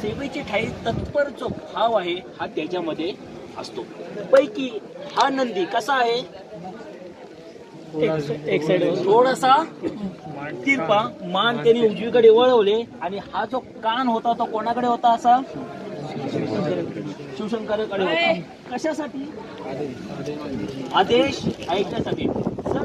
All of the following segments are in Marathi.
सेवेची ठाई तत्पर जो भाव आहे हा त्याच्यामध्ये असतो. पैकी हा नंदी कसा आहे? एक साइड थोडासा तिरपा मान त्यांनी उजवीकडे वळवले आणि हा जो कान होता तो कोणाकडे होता असा? शिवशंकराकडे होता. कशासाठी? आदेश ऐकण्यासाठी. जर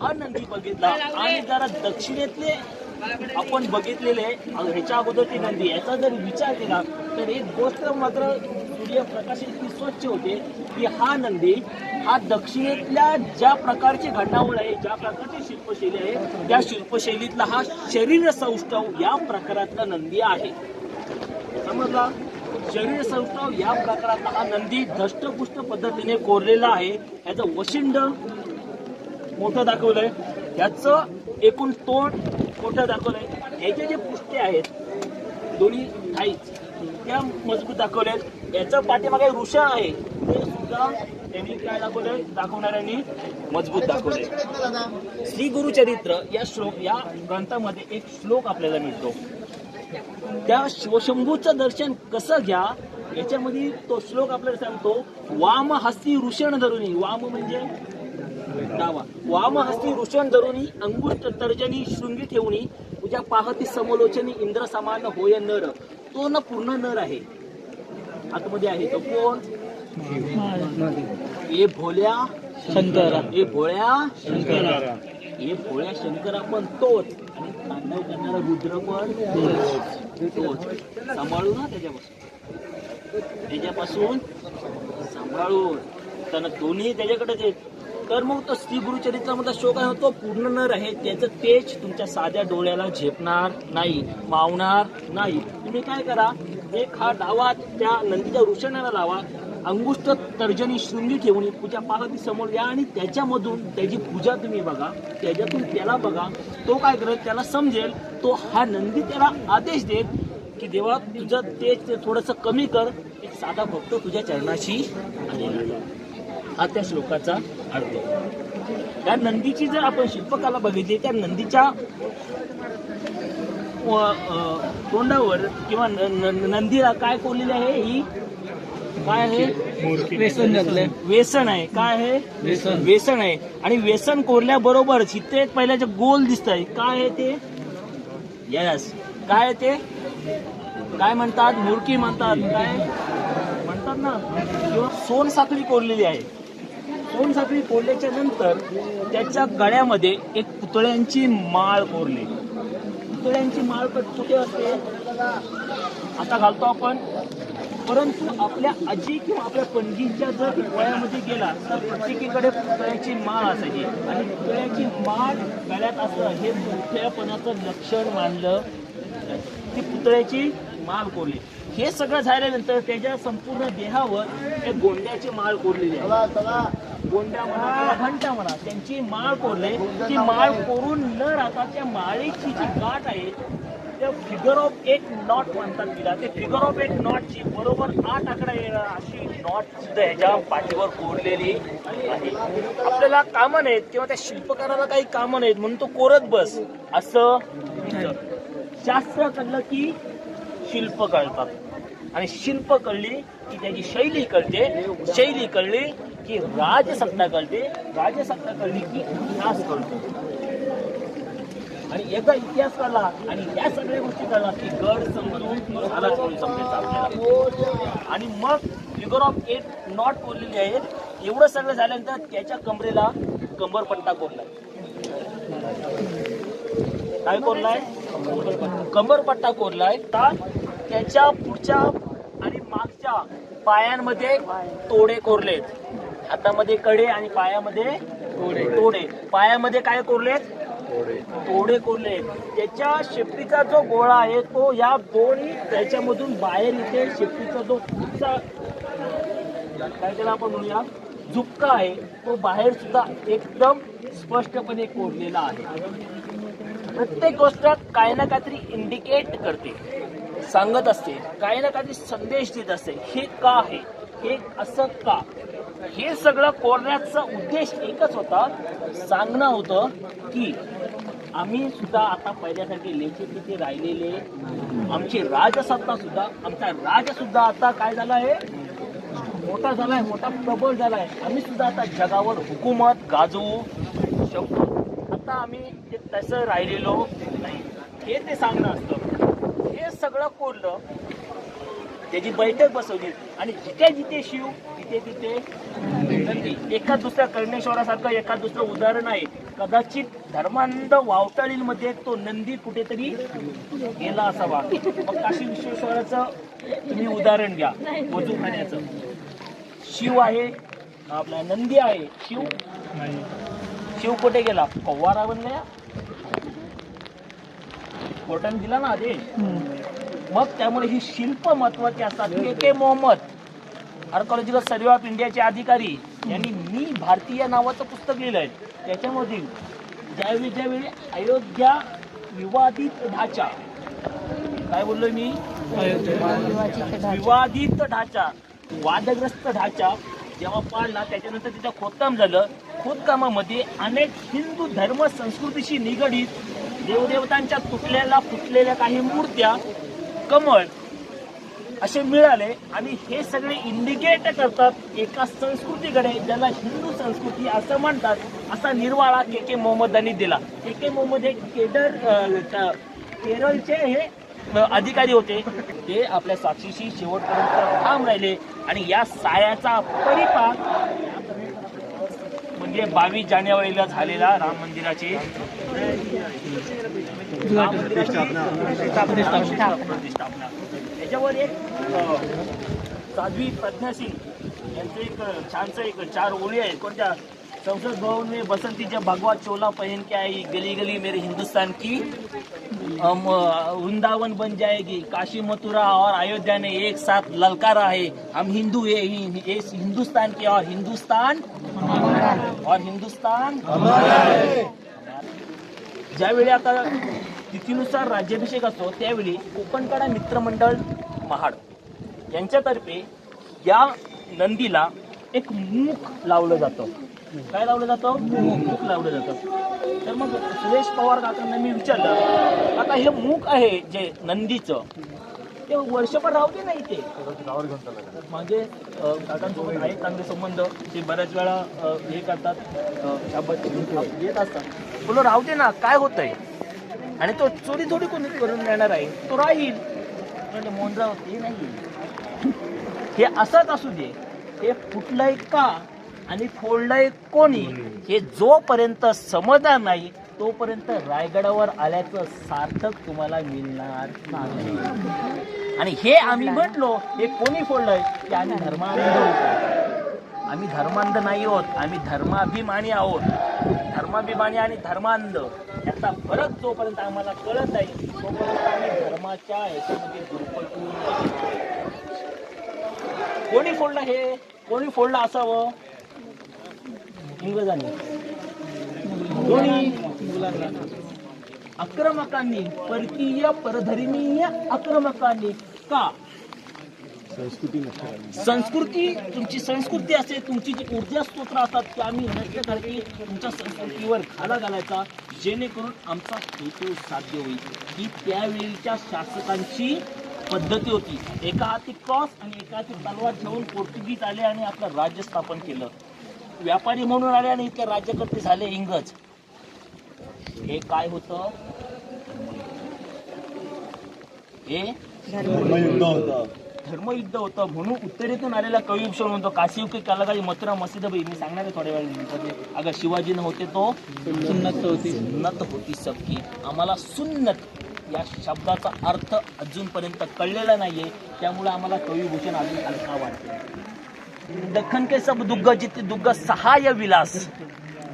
हा नंदी बघितला आणि जरा दक्षिणेतले आपण बघितलेले ह्याच्या अगोदरची नंदी याचा जर विचार केला तर एक गोष्ट मात्र सूर्यप्रकाश इतकी स्वच्छ होते की हा नंदी हा दक्षिणेतल्या ज्या प्रकारची घटनावळ आहे ज्या प्रकारची शिल्पशैली आहे त्या शिल्पशैलीतला हा शरीर सौष्ठव या प्रकारातला नंदी आहे. समजला? शरीर सौष्ठव या प्रकारातला हा नंदी धष्टपुष्ट पद्धतीने कोरलेला आहे. याचं वशिंड मोठं दाखवलंय. याचं एकूण तोंड मोठं दाखवलंय याचे जे पुष्टे आहेत दोन्ही थाईच त्या मजबूत दाखवल्यात याच्या पाठीमागे ऋषा आहे. ते सुद्धा त्यांनी काय दाखवलंय? दाखवणाऱ्यांनी मजबूत दाखवलंय. श्री गुरुचरित्र या श्लोक या ग्रंथामध्ये एक श्लोक आपल्याला मिळतो. त्या शिवशंभूचं दर्शन कसं घ्या याच्यामध्ये तो श्लोक आपल्याला सांगतो वाम हस्ती ऋषण धरुणी वाम म्हणजे डावा वाम हस्ती वृषण धरुणी अंगुष्ट तर्जनी शृंगी ठेवणी तुझ्या पाहती समलोचनी इंद्र समान होय नर. तो न पूर्ण नर आहे. आतमध्ये आहे तो कोण? ए भोल्या शंकरा. ए भोळ्या शंकरा. हे भोळ्या शंकरा पण तोच. आणि तांडव करणारा रुद्र पण तोच. सांभाळू ना त्याच्यापासून. त्याच्यापासून सांभाळून. त्यांना दोन्ही त्याच्याकडेच आहेत. तर मग तो श्री गुरुचरित्रामधला शोक आहे तो पूर्ण न राहे त्याचं तेज तुमच्या साध्या डोळ्याला झेपणार नाही मावणार नाही तुम्ही काय करा एक हा डावा त्या नंदीच्या वृषणाला लावा अंगुष्ट तर्जनी शृंगी ठेवून पूजा पाहती समोर या आणि त्याच्यामधून त्याची पूजा तुम्ही बघा त्याच्यातून त्याला बघा तो काय करत त्याला समजेल तो हा नंदी त्याला आदेश देत की देवा तुझं तेज ते थोडंसं कमी कर एक साधा भक्त तुझ्या चरणाशी आलेला आहे. हा त्या श्लोकाचा अर्थ. त्या नंदीची जर आपण शिल्पकला बघितली त्या नंदीच्या तोंडावर किंवा नंदीला काय कोरलेले आहे ही? काय आहे? व्यसन व्यसन आहे. काय आहे? व्यसन. आहे. आणि व्यसन कोरल्याबरोबर इथे एक पहिल्याचे गोल दिसत आहे काय आहे ते? यस. काय आहे ते? काय म्हणतात? मुरकी म्हणतात. काय? म्हणतात ना. किंवा सोनसाखळी कोरलेली आहे. सोनसाखळी कोरल्याच्या नंतर त्याच्या गळ्यामध्ये एक पुतळ्यांची माळ कोरली. पुतळ्यांची माळ कुठे असते. आता घालतो आपण. परंतु आपल्या आजी किंवा आपल्या पणजींच्या जर वयामध्ये गेला तर प्रत्येकीकडे पुतळ्याची माळ असायची. आणि पुतळ्याची माळ गळ्यात असणं हे मोठ्यापणाचं लक्षण मानलं ती पुतळ्याची माळ कोरली. हे सगळं झाल्यानंतर त्याच्या संपूर्ण देहावर एक गोंड्याची माळ कोरलेली आहे. गोंड्या म्हणा घंटा म्हणा त्यांची माळ कोरले. ती माळ कोरून न राहता त्या माळेची जी गाठ आहे त्या फिगर ऑफ एक नॉट म्हणतात तिला. ते फिगर ऑफ एक नॉटची बरोबर आठ आकडा येणार अशी नॉट सुद्धा ह्याच्या पाठीवर कोरलेली आहे. आपल्याला कामं नाहीत किंवा त्या शिल्पकाराला काही कामं नाहीत म्हणून तो कोरत बस. असं शास्त्र कळलं की शिल्प कळतात. आणि शिल्प कळली की त्याची शैली कळते. शैली कळली की राजसत्ता कळते राजसत्ता कळली की इतिहास कळतो. आणि एकदा इतिहास कळला आणि या सगळ्या गोष्टी कळला की गड समजून झाला समजायचं आपल्याला. आणि मग फिगर ऑफ एट नॉट कोरलेली आहेत एवढं सगळं झाल्यानंतर त्याच्या कमरेला कंबरपट्टा कोरला काय कोरलाय? कंबरपट्टा कोरलाय. तर त्याच्या पुढच्या आणि मागच्या पायांमध्ये तोडे कोरलेत. हातामध्ये कडे आणि पायामध्ये तोडे. तोडे. पायामध्ये काय कोरलेत तोडे. कोरले. त्याच्या शेपटीचा जो गोळा आहे तो या दोन्ही त्याच्यामधून बाहेर येते शेपटीचा जो पुढचा काय त्याला आपण म्हणूया? झुपका आहे. तो बाहेर सुद्धा एकदम स्पष्टपणे कोरलेला आहे. प्रत्येक गोष्ट काही ना काहीतरी इंडिकेट करते. सांगत असते. काही ना काहीतरी संदेश देत असते. हे का आहे? हे असं का? हे सगळं कोरण्याचा उद्देश एकच होता. सांगणं होतं की आम्ही सुद्धा आता पहिल्यासारखे लेखी तिथे राहिलेले आमची राजसत्ता सुद्धा आमचा राज सुद्धा आता काय झाला आहे मोठा झालाय मोठा प्रबळ झालाय. आम्ही सुद्धा आता जगावर हुकूमत गाजवू शकतो आता आम्ही ते तसं राहिलेलो नाही. हे ते सांगणं असतं. हे सगळं कोरलं त्याची बैठक बसवली आणि जिथे जिथे शिव तिथे तिथे एका दुसऱ्या कर्णेश्वरासारखं एका दुसरं उदाहरण आहे. कदाचित धर्मांध वावटाळींमध्ये तो नंदी कुठेतरी गेला असावा. मग काशी विश्वेश्वराचं तुम्ही उदाहरण घ्या वजूखाण्याचं शिव आहे आपला नंदी आहे. शिव? शिव कुठे गेला? फवारा बनल्या कोर्टाने दिला ना आदेश. मग त्यामुळे ही शिल्प महत्वाची असतात. के के मोहम्मद. आर्कॉलॉजिकल सर्वे ऑफ इंडियाचे अधिकारी यांनी मी भारतीय नावाचं पुस्तक लिहिलं आहे त्याच्यामधील ज्यावेळी ज्यावेळी अयोध्या विवादित ढाचा. काय बोललो मी? विवादित ढाचा. वादग्रस्त ढाचा जेव्हा पाडला त्याच्यानंतर तिथं खोदकाम झालं. खोदकामामध्ये अनेक हिंदू धर्म संस्कृतीशी निगडीत देवदेवतांच्या तुटलेल्या फुटलेल्या काही मूर्त्या कमळ असे मिळाले आणि हे सगळे इंडिकेट करतात एका संस्कृतीकडे ज्याला हिंदू संस्कृती असं म्हणतात असा निर्वाळा के के मोहम्मदांनी दिला. के के मोहम्मद हे केडर अं, क- केरळचे हे अधिकारी होते. ते आपल्या साक्षीशी शेवटपर्यंत ठाम राहिले आणि या सायाचा परिपाक म्हणजे बावीस जानेवारीला झालेला राम मंदिराचे प्रतिष्ठापना. त्याच्यावर एक साध्वी प्रज्ञा यांचं एक छानसं एक चार ओळी आहेत. कोणत्या? संसद भवन में बसंती जब भगवा चोला पहन के आई गली गली मेरे हिंदुस्तान की. अम, वृंदावन बन जाएगी काशी मथुरा और अयोध्या ने एक साथ ललकारा है. हम हिंदू है ये हिंदुस्तान के और हिंदुस्तान और हिंदुस्तान ज्यावेळी आता तिथीनुसार राज्याभिषेक असतो त्यावेळी कोकणकडा मित्रमंडळ महाड. यांच्यातर्फे या नंदीला एक मूक लावलं जातं. काय लावलं जातं? मूक लावलं जातं. तर मग सुरेश पवार काकांना मी विचारलं आता हे मूक आहे जे नंदीचं ते वर्षभर राहते नाही ते म्हणजे काकांसोबत आहे चांगले संबंध ते बऱ्याच वेळा हे करतात येत असतात. बोलो राहते ना काय होत आहे आणि तो चोरी थोडी कोणी करून देणार आहे. तो राहील. म्हणलं मोहनराव ते नाही हे असंच असू दे. हे फुटलंय का आणि फोडलंय कोणी हे जोपर्यंत समजणार नाही तोपर्यंत रायगडावर आल्याचं सार्थक तुम्हाला मिळणार नाही. आणि हे आम्ही म्हटलो हे कोणी फोडलंय? की आम्ही धर्मांध होतो. आम्ही धर्मांध नाही आहोत आम्ही धर्माभिमानी आहोत. धर्माभिमानी आणि धर्मांध याचा फरक जोपर्यंत आम्हाला कळत नाही तोपर्यंत आम्ही धर्माच्या ह्याच्यामध्ये दुर्पटून कोणी फोडलं हे? कोणी फोडलं असावं? इंग्रजांनी. कोणी? आक्रमकांनी. परकीय परधर्मीय आक्रमकांनी. का? संस्कृती तुमची संस्कृती असते तुमची जी ऊर्जा स्तोत्र असतात ते आम्ही नष्ट तुमच्या संस्कृतीवर घाला घालायचा जेणेकरून आमचा हेतू साध्य होईल. ही त्यावेळीच्या शासकांची पद्धती होती. एका हाती क्रॉस आणि एका हाती तलवार ठेवून पोर्तुगीज आले आणि आपलं राज्य स्थापन केलं. व्यापारी म्हणून आले आणि इथले राज्यकर्ते झाले इंग्रज. हे काय होतं? हे? धर्मयुद्ध होतं म्हणून उत्तरेतून आलेला कविभूषण म्हणतो काशी के कालागाई मथुरा मसिद बाई मी सांगणार आहे थोड्या वेळ अगर शिवाजी नव्हते तो सुन्नत होती. सुन्नत होती सबकी. आम्हाला सुन्नत या शब्दाचा अर्थ अजूनपर्यंत कळलेला नाहीये. त्यामुळे आम्हाला कविभूषण अजून हलका वाटतो. दख्खन के सब दुग्ग जिती दुग्ग सहाय विलास.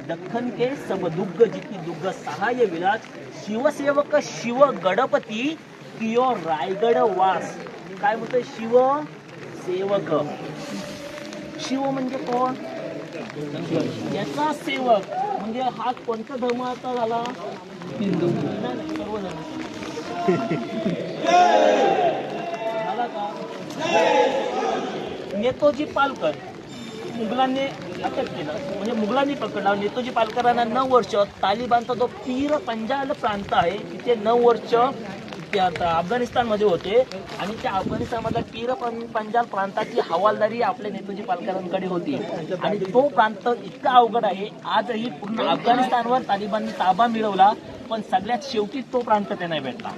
दख्खन के सब दुग्ग जिती दुग्ग सहाय विलास. शिवसेवक शिव गणपती कियो रायगड वास. काय म्हणतोय शिव सेवक. शिव म्हणजे कोण? याचा सेवक. म्हणजे हा कोणता धर्माचा झाला. हिंदू. सर्व झाला का? नेतोजी पालकर. मुघलांनी अटक केलं. म्हणजे मुघलांनी पकडला. नेताजी पालकरांना नऊ वर्ष. तालिबानचा जो पीर पंजाल प्रांत आहे तिथे नऊ वर्ष अफगाणिस्तानमध्ये होते. आणि त्या अफगाणिस्तानमधल्या पीर पं- पंजाल प्रांताची हवालदारी आपल्या नेतोजी पालकरांकडे होती. आणि तो प्रांत इतका अवघड आहे. आजही पूर्ण अफगाणिस्तानवर तालिबानने ताबा मिळवला पण सगळ्यात शेवटी तो प्रांत त्यांना भेटला.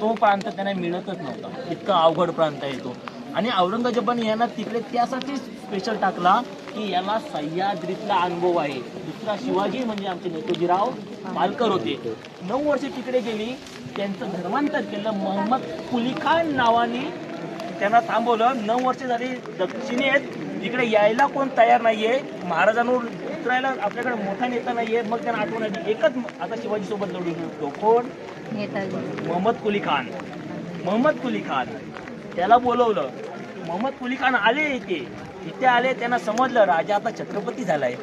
तो प्रांत त्यांना मिळतच नव्हता. इतका अवघड प्रांत आहे तो. आणि औरंगजेबाने यांना तिकडे त्यासाठी स्पेशल टाकला की याला सह्याद्रीतला अनुभव आहे. दुसरा शिवाजी म्हणजे आमचे नेतोजीराव पालकर होते. नऊ वर्ष तिकडे गेली. त्यांचं धर्मांतर केलं. मोहम्मद कुली खान नावाने त्यांना थांबवलं. नऊ वर्ष झाली दक्षिणेत तिकडे यायला कोण तयार नाहीये. महाराजांवर उतरायला आपल्याकडे मोठा नेता नाहीये. मग त्यांना आठवण आली. एकच आता शिवाजी सोबत लढू शकतो कोण? मोहम्मद कुली खान. मोहम्मद कुली खान. त्याला बोलवलं. मोहम्मद कुली खान आले इथे. इथे आले त्यांना समजलं राजा आता छत्रपती झालाय.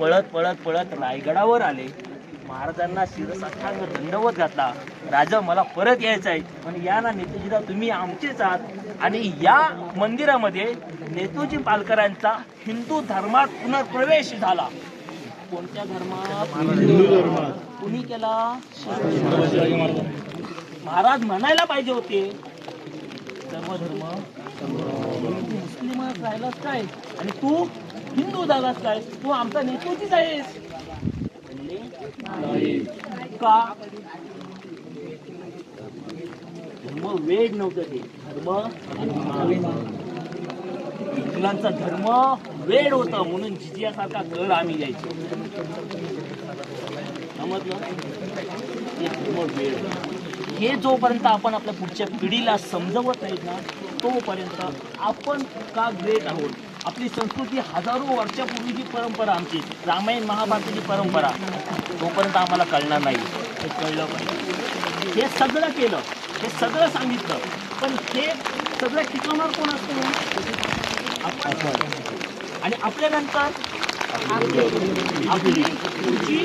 पळत पळत पळत रायगडावर आले. महाराजांना शिरसाष्टांग दंडवत घातला. राजा मला परत यायचं आहे. पण या ना नेताजीराव तुम्ही आमचेच आहात. आणि या मंदिरामध्ये नेताजी पालकरांचा हिंदू धर्मात पुनर्प्रवेश झाला. कोणत्या धर्मात? हिंदू धर्मात. कुणी केला? महाराज म्हणायला पाहिजे होते. सर्व धर्म. मुस्लिम राहिलास काय आणि तू हिंदू झालास काय तू आमचा नेतृत्वच आहेस. का? धर्म वेड नव्हतं ते. धर्म मुलांचा धर्म वेड होता म्हणून जिजियासारखा कर आम्ही द्यायचो समजलं? हे धर्म हे जोपर्यंत आपण आपल्या पुढच्या पिढीला समजवत नाहीत ना तोपर्यंत आपण का ग्रेट आहोत? आपली संस्कृती हजारो वर्षापूर्वीची परंपरा आमची रामायण महाभारताची परंपरा तोपर्यंत आम्हाला कळणार नाही. हे कळलं पाहिजे. हे सगळं केलं. हे सगळं सांगितलं. पण हे सगळं टिकवणार कोण असतं आपण. आणि आपल्यानंतर आपली पुढची